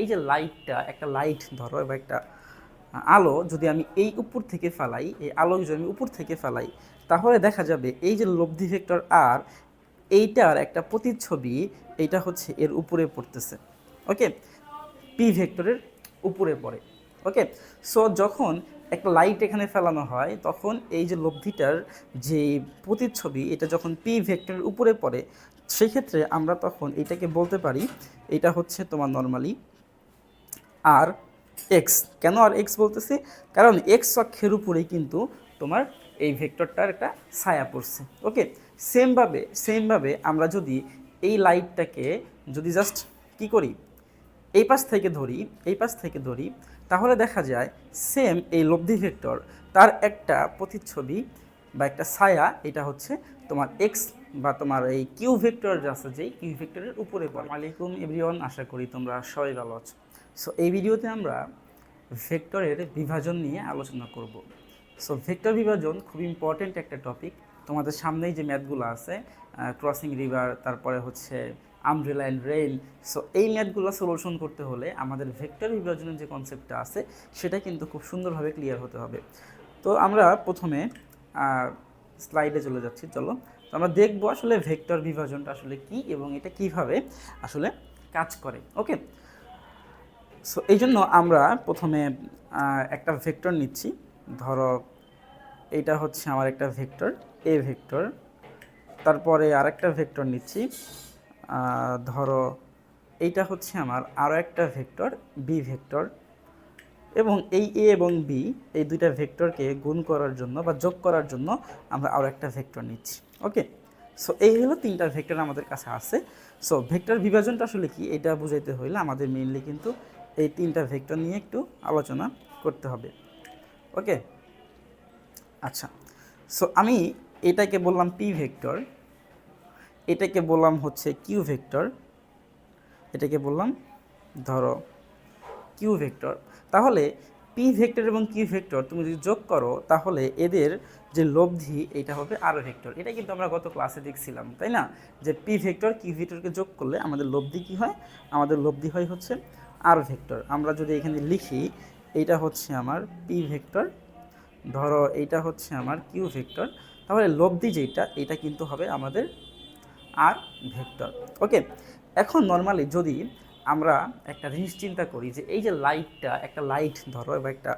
এই যে লাইটটা একটা লাইট ধরো বা একটা আলো যদি আমি এই উপর থেকে ফেলাই, এই আলো যদি আমি উপর থেকে ফেলাই, তাহলে দেখা যাবে এই যে লব্ধি ভেক্টর আর এইটার একটা প্রতিচ্ছবি এইটা হচ্ছে এর উপরে পড়তেছে। ওকে পি ভেক্টরের উপরে পড়ে। ওকে সো যখন একটা লাইট এখানে ফেলানো হয়, তখন এই যে লব্ধিটার যে প্রতিচ্ছবি, এটা যখন পি ভেক্টরের উপরে পড়ে, সেক্ষেত্রে আমরা তখন এটাকে বলতে পারি, এটা হচ্ছে তোমার নর্মালি আর এক্স কেন আর এক্স বলতেছি? কারণ এক্স অক্ষের উপরেই কিন্তু তোমার এই ভেক্টরটার একটা ছায়া পড়ছে। ওকে? সেমভাবে সেমভাবে আমরা যদি এই লাইটটাকে যদি জাস্ট কি করি? এই পাশ থেকে ধরি, এই পাশ থেকে ধরি, তাহলে দেখা যায় সেম এই লব্ধি ভেক্টর তার একটা প্রতিচ্ছবি বা একটা ছায়া, এটা হচ্ছে তোমার এক্স বা তোমার এই কিউ ভেক্টর যে আছে, যেই কিউ ভেক্টরের উপরে পড়ে। আলাইকুম এভরিওয়ান, আশা করি তোমরা সবাই ভালো আছো। সো এই ভিডিওতে আমরা ভেক্টরের বিভাজন নিয়ে আলোচনা করব। সো ভেক্টর বিভাজন খুব ইম্পর্টেন্ট একটা টপিক তোমাদের সামনেই যে ম্যাথগুলো আছে ক্রসিং রিভার তারপরে হচ্ছে আমব্রেলা অ্যান্ড রেইন সো এই ম্যাথগুলো সলিউশন করতে হলে আমাদের ভেক্টর বিভাজনের যে কনসেপ্টটা আছে, সেটা কিন্তু খুব সুন্দরভাবে ক্লিয়ার হতে হবে। তো আমরা প্রথমে স্লাইডে চলে যাচ্ছি, চলো। তো আমরা দেখব আসলে ভেক্টর বিভাজনটা আসলে কি এবং এটা কীভাবে আসলে কাজ করে ওকে সো এই জন্য আমরা প্রথমে একটা ভেক্টর নিচ্ছি। ধরো, এইটা হচ্ছে আমার একটা ভেক্টর, এ ভেক্টর। তারপরে আরেকটা ভেক্টর নিচ্ছি। ধরো, এইটা হচ্ছে আমার আরও একটা ভেক্টর বি ভেক্টর। এবং এই এ এবং বি এই দুইটা ভেক্টরকে গুণ করার জন্য বা যোগ করার জন্য আমরা আরও একটা ভেক্টর নিচ্ছি। ওকে? সো এই হলো তিনটা ভেক্টর আমাদের কাছে আছে। সো ভেক্টর বিভাজনটা আসলে কি? এটা বুঝাইতে হইলে আমাদের মেইনলি কিন্তু এই তিনটা ভেক্টর নিয়ে একটু আলোচনা করতে হবে। ওকে? আচ্ছা। সো আমি এটাকে বললাম পি ভেক্টর, এটাকে বললাম হচ্ছে কিউ ভেক্টর, এটাকে বললাম ধরো কিউ ভেক্টর। তাহলে পি ভেক্টর এবং কিউ ভেক্টর তুমি যদি যোগ করো, তাহলে এদের যে লব্ধি, এটা হবে আর ভেক্টর। এটা কিন্তু আমরা গত ক্লাসে দেখছিলাম, তাই না? যে পি ভেক্টর কিউ ভেক্টরকে যোগ করলে আমাদের লব্ধি কি হয়? আমাদের লব্ধি হয় হচ্ছে আর ভেক্টর আমরা যদি এখানে লিখি, এইটা হচ্ছে আমার পি ভেক্টর ধরো এইটা হচ্ছে আমার কিউ ভেক্টর তাহলে লব্ধি যেটা এটা কিন্তু হবে আমাদের আর ভেক্টর ওকে এখন নর্মালি যদি আমরা একটা জিনিস চিন্তা করি যে এই যে লাইটটা একটা লাইট ধরো বা একটা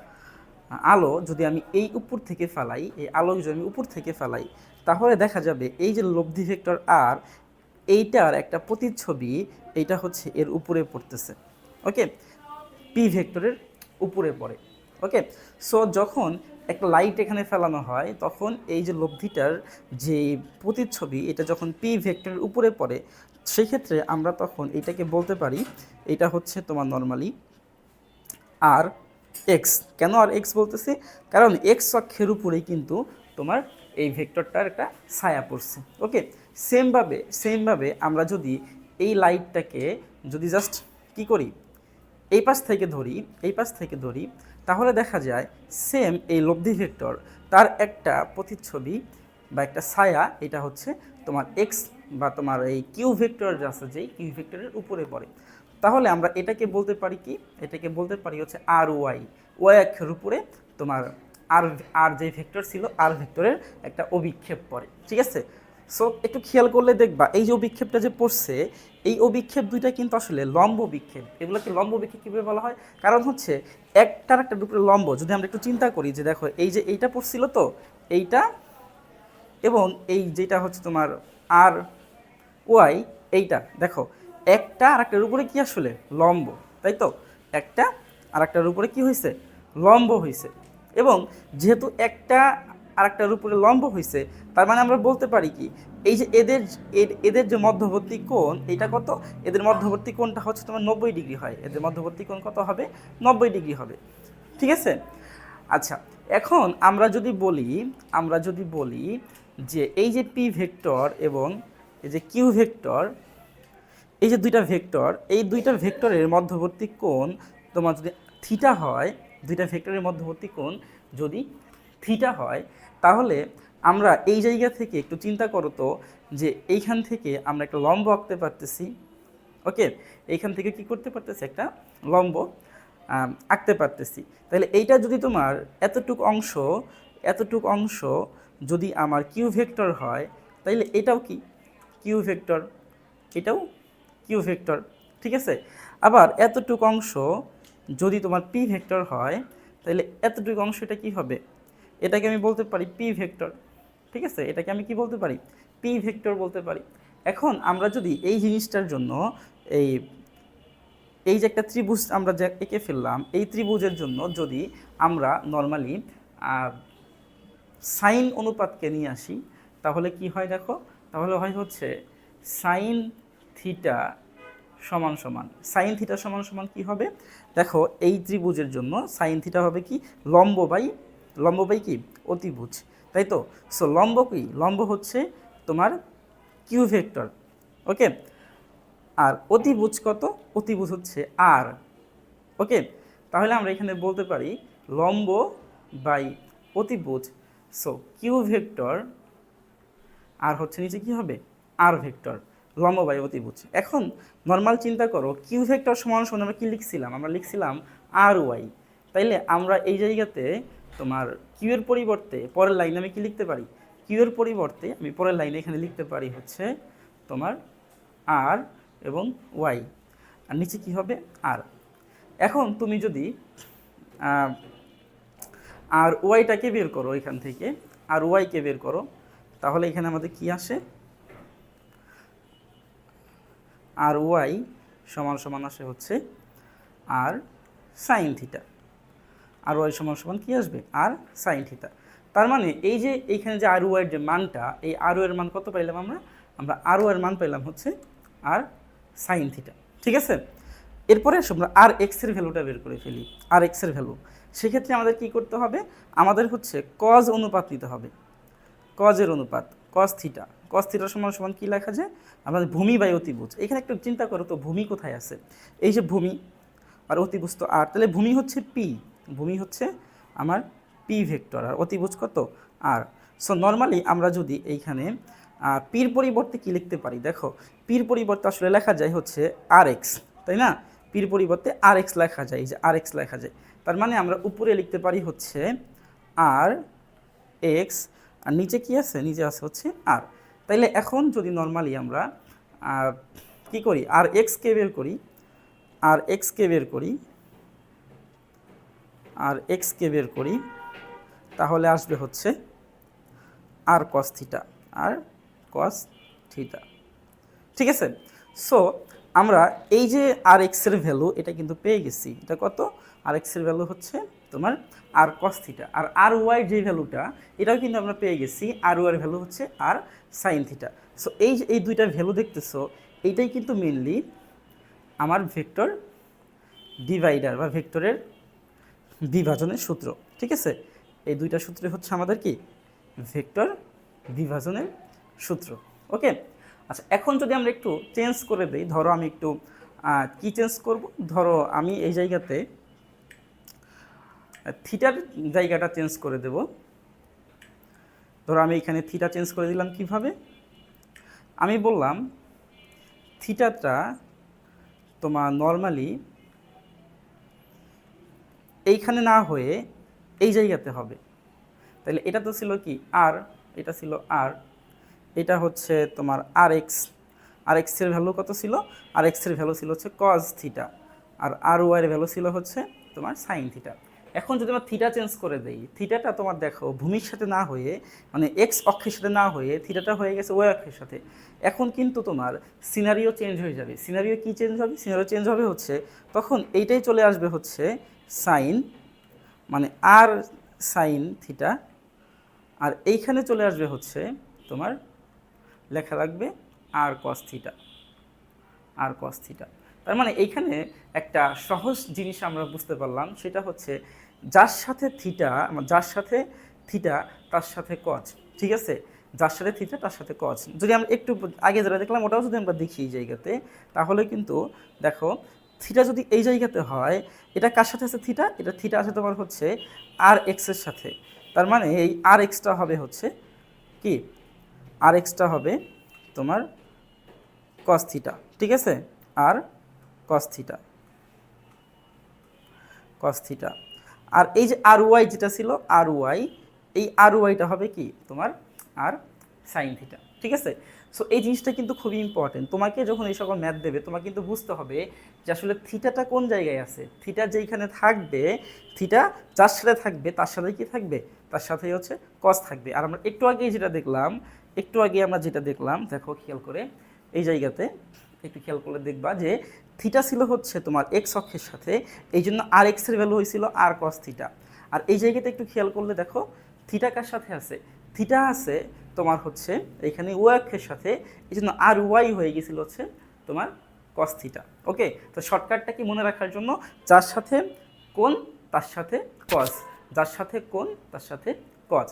আলো যদি আমি এই উপর থেকে ফেলাই, এই আলো যদি আমি উপর থেকে ফেলাই, তাহলে দেখা যাবে এই যে লব্ধি ভেক্টর আর এইটার একটা প্রতিচ্ছবি, এইটা হচ্ছে এর উপরে পড়তেছে। ওকে পি ভেক্টরের উপরে পড়ে। ওকে সো যখন একটা লাইট এখানে ফেলানো হয়, তখন এই যে লব্ধিটার যে প্রতিচ্ছবি, এটা যখন পি ভেক্টরের উপরে পড়ে, সেক্ষেত্রে আমরা তখন এটাকে বলতে পারি, এটা হচ্ছে তোমার নর্মালি আর এক্স কেন আর এক্স বলতেছি? কারণ এক্স অক্ষের উপরেই কিন্তু তোমার এই ভেক্টরটার একটা ছায়া পড়ছে। ওকে সেমভাবে সেমভাবে আমরা যদি এই লাইটটাকে যদি জাস্ট কি করি? এই পাশ থেকে ধরি, এই পাশ থেকে ধরি, তাহলে দেখা যায় সেম এই লব্ধি ভেক্টর, তার একটা প্রতিচ্ছবি বা একটা ছায়া, এটা হচ্ছে তোমার এক্স বা তোমার এই কিউ ভেক্টর যে আছে যেই কিউ ভেক্টরের উপরে পড়ে। তাহলে আমরা এটাকে বলতে পারি কি? এটাকে বলতে পারি হচ্ছে আর ওয়াই ওয়াই অক্ষের উপরে তোমার আর আর যে ভেক্টর ছিল আর ভেক্টরের একটা অভিক্ষেপ পড়ে। ঠিক আছে? সো একটু খেয়াল করলে দেখবা, এই যে অভিক্ষেপটা যে পড়ছে, এই অভিক্ষেপ দুইটা কিন্তু আসলে লম্ব বিক্ষেপ এগুলোকে লম্ব বিক্ষেপ কীভাবে বলা হয়? কারণ হচ্ছে, একটার একটা উপরে লম্ব। যদি আমরা একটু চিন্তা করি যে দেখো, এই যে এইটা পড়ছিল তো, এইটা এবং এই যেটা হচ্ছে তোমার আর, ওয়াই, এইটা। দেখো, একটা আর একটার উপরে কী আসলে? লম্ব। তাই তো? একটা আর একটার উপরে কী হয়েছে লম্ব হয়েছে এবং যেহেতু একটা আর একটার উপরে লম্ব হয়েছে তার মানে আমরা বলতে পারি কি, এই যে এদের এদের যে মধ্যবর্তী কোণ এটা কত? এদের মধ্যবর্তী কোণটা হচ্ছে তোমার নব্বই ডিগ্রি হয়, এদের মধ্যবর্তী কোণ কত হবে? নব্বই ডিগ্রি হবে, ঠিক আছে? আচ্ছা এখন আমরা যদি বলি, আমরা যদি বলি যে এই যে পি ভেক্টর এবং এই যে কিউ ভেক্টর, এই যে দুইটা ভেক্টর, এই দুইটা ভেক্টরের মধ্যবর্তী কোণ তোমার যদি থিটা হয়, দুইটা ভেক্টরের মধ্যবর্তী কোণ যদি থিটা হয়, তাহলে আমরা এই জায়গা থেকে একটু চিন্তা করো তো যে এইখান থেকে আমরা একটা লম্ব আঁকতে পারতেছি, ওকে? এইখান থেকে কি করতে পারতেছি? একটা লম্ব আঁকতে পারতেছি। তাহলে এইটা যদি তোমার এতটুক অংশ এতটুক অংশ যদি আমার কিউ ভেক্টর হয়, তাইলে এটাও কি? কিউ ভেক্টর এটাও কিউ ভেক্টর ঠিক আছে? আবার এতটুক অংশ যদি তোমার পি ভেক্টর হয় তাহলে এতটুকু অংশ এটা কি হবে? এটাকে আমি বলতে পারি পি ভেক্টর, ঠিক আছে? এটাকে আমি কি বলতে পারি? পি ভেক্টর বলতে পারি। এখন আমরা যদি এই জিনিসটার জন্য এই এই যে একটা ত্রিভুজ আমরা যে এঁকে ফেললাম, এই ত্রিভুজের জন্য যদি আমরা নর্মালি সাইন অনুপাতকে নিয়ে আসি, তাহলে কি হয় দেখো? তাহলে হয় হচ্ছে সাইন থিটা সমান সমান। সাইন থিটা সমান সমান কি হবে? দেখো, এই ত্রিভুজের জন্য সাইন থিটা হবে কি? লম্ব বাই লম্ব বাই কি? অতিভুজ। তাই তো? সো লম্ব কি? লম্ব হচ্ছে তোমার কিউ ভেক্টর ওকে আর অতিভুজ কত? অতিভুজ হচ্ছে আর ওকে তাহলে আমরা এখানে বলতে পারি লম্ব বাই অতিভুজ। সো কিউ ভেক্টর আর হচ্ছে নিচে কি হবে? আর ভেক্টর লম্ব বাই অতিভুজ। এখন নর্মাল চিন্তা করো কিউ ভেক্টর সমান সমান আমরা কি লিখছিলাম? আমরা লিখছিলাম আর ওয়াই তাইলে আমরা এই জায়গাতে তোমার কিউ এর পরিবর্তে পরের লাইনে আমি কি লিখতে পারি? কিউ এর পরিবর্তে আমি পরের লাইনে এখানে লিখতে পারি হচ্ছে তোমার আর এবং ওয়াই আর নিচে কি হবে? আর এখন তুমি যদি আর ওয়াইটাকে বের করো এখান থেকে আর ওয়াইকে বের করো, তাহলে এখানে আমাদের কি আসে? আর ওয়াই সমান সমান আসে হচ্ছে আর সাইন থিটা আর ওয়াই সমান সমান কী আসবে? আর সাইন থিটা তার মানে এই যে এইখানে যে আর ওয়াইয়ের যে মানটা, এই আর এর মান কত পাইলাম আমরা? আমরা আর এর মান পাইলাম হচ্ছে আর সাইন থিটা ঠিক আছে? এরপরে আমরা আর এক্সের ভ্যালুটা বের করে ফেলি। আর এক্সের ভ্যালু সেক্ষেত্রে আমাদের কি করতে হবে? আমাদের হচ্ছে কজ অনুপাত নিতে হবে। কজের অনুপাত কজ থিটা কজ থিটার সমান সমান কী লেখা যায়? আমাদের ভূমি বাই অতিভুজ। এখানে একটু চিন্তা করো তো, ভূমি কোথায় আছে? এই যে ভূমি, আর অতিভুজ তো আর। তাহলে ভূমি হচ্ছে পি ভূমি হচ্ছে আমার পি ভেক্টর আর অতিভুজ কত? আর সো নর্মালি আমরা যদি এইখানে পির পরিবর্তে কি লিখতে পারি? দেখো পির পরিবর্তে আসলে লেখা যায় হচ্ছে আর এক্স তাই না? পির পরিবর্তে আর এক্স লেখা যায় যে আর এক্স লেখা যায়। তার মানে আমরা উপরে লিখতে পারি হচ্ছে আর এক্স আর নিচে কি আছে? নিচে আছে হচ্ছে আর তাইলে এখন যদি নর্মালি আমরা কি করি? আর এক্সকে বের করি আর এক্সকে বের করি আর এক্সকে বের করি, তাহলে আসবে হচ্ছে আর কস থিটা আর কস থিটা ঠিক আছে? সো আমরা এই যে আর এক্সের ভ্যালু এটা কিন্তু পেয়ে গেছি। এটা কত? আর এক্সের ভ্যালু হচ্ছে তোমার আর কস থিটা আর আর ওয়াই যে ভ্যালুটা এটাও কিন্তু আমরা পেয়ে গেছি। আর ওয়ার ভ্যালু হচ্ছে আর সাইন থিটা সো এই এই দুইটা ভ্যালু দেখতেছো, এইটাই কিন্তু মেনলি আমার ভেক্টর ডিভাইডার বা ভেক্টরের বিভাজনের সূত্র, ঠিক আছে? এই দুইটা সূত্রে হচ্ছে আমাদের কি? ভেক্টর বিভাজনের সূত্র, ওকে? আচ্ছা এখন যদি আমরা একটু চেঞ্জ করে দিই, ধরো আমি একটু কি চেঞ্জ করব? ধরো আমি এই জায়গাতে থিটার জায়গাটা চেঞ্জ করে দেব। ধরো আমি এখানে থিটা চেঞ্জ করে দিলাম কীভাবে? আমি বললাম থিটাটা তোমার নর্মালি এইখানে না হয়ে এই জায়গাতে হবে। তাহলে এটা তো ছিল কি? আর এটা ছিল আর এটা হচ্ছে তোমার আর এক্স আর এক্সের ভ্যালু কত ছিল? আর এক্সের ভ্যালু ছিল হচ্ছে কজ থিটা আর আর ওয়াইয়ের ভ্যালু ছিল হচ্ছে তোমার সাইন থিটা এখন যদি আমরা থিটা চেঞ্জ করে দেই থিটাটা তোমার দেখো ভূমির সাথে না হয়ে মানে এক্স অক্ষের সাথে না হয়ে থিটাটা হয়ে গেছে ওয়াই অক্ষের সাথে। এখন কিন্তু তোমার সিনারিও চেঞ্জ হয়ে যাবে। সিনারিও কি চেঞ্জ হবে? সিনারিও চেঞ্জ হবে হচ্ছে, তখন এইটাই চলে আসবে হচ্ছে সাইন মানে আর সাইন থিটা, আর এইখানে চলে আসবে হচ্ছে তোমার লেখা লাগবে আর কস থিটা, আর কস থিটা। তার মানে এইখানে একটা সহজ জিনিস আমরা বুঝতে পারলাম, সেটা হচ্ছে যার সাথে থিটা যার সাথে থিটা, তার সাথে কজ ঠিক আছে? যার সাথে থিটা, তার সাথে কজ যদি আমরা একটু আগে যেটা দেখলাম, ওটাও যদি আমরা দেখি এই জায়গাতে, তাহলে কিন্তু দেখো থিটা যদি এই জায়গাতে হয়, এটা কার সাথে আছে থিটা? এটা থিটা আছে তোমার হচ্ছে আর এক্সের সাথে। তার মানে এই আর এক্সটা হবে হচ্ছে কি? আর এক্সটা হবে তোমার কস থিটা, ঠিক আছে? আর কস থিটা কস থিটা। আর এই যে আর ওয়াই যেটা ছিল আর ওয়াই এই আর ওয়াইটা হবে কি? তোমার আর সাইন থিটা, ঠিক আছে? সো এই জিনিসটা কিন্তু খুবই ইম্পর্টেন্ট তোমাকে যখন এই সকল ম্যাথ দেবে, তোমাকে কিন্তু বুঝতে হবে যে আসলে থিটাটা কোন জায়গায় আছে? থিটা যেইখানে থাকবে থিটা যার সাথে থাকবে, তার সাথে কি থাকবে? তার সাথেই হচ্ছে কস থাকবে। আর আমরা একটু আগেই যেটা দেখলাম, একটু আগে আমরা যেটা দেখলাম, দেখো খেয়াল করে, এই জায়গাতে একটু খেয়াল করলে দেখবা যে থিটা ছিল হচ্ছে তোমার এক্স অক্ষের সাথে, এই জন্য আর এক্সের ভ্যালু হয়েছিল আর কস থিটা আর এই জায়গাতে একটু খেয়াল করলে দেখো থিটা কার সাথে আছে? থিটা আছে তোমার হচ্ছে এখানে ও অক্ষের সাথে, এই জন্য আর ওয়াই হয়ে গেছিল হচ্ছে তোমার কস থিটা ওকে তো শর্টকাটটা কি মনে রাখার জন্য? যার সাথে কোন তার সাথে কজ যার সাথে কোন তার সাথে কজ